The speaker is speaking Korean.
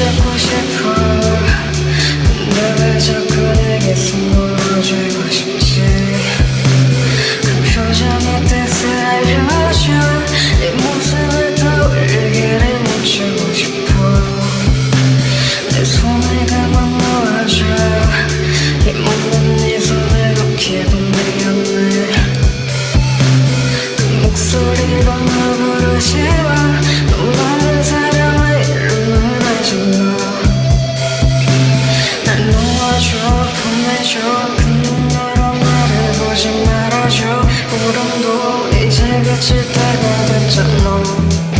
잡고 싶어. 근데 왜 자꾸 내게 숨어주고 싶지? 그 표정의 뜻을 알려줘. 내 모습을 떠올리기를 멈추고 싶어. 내 손을 감아 놓아줘. 힘없는 네 손을 놓기도 미안해 그 목소리로 널 부르지 마 구름도 이제 그칠 때가 됐잖아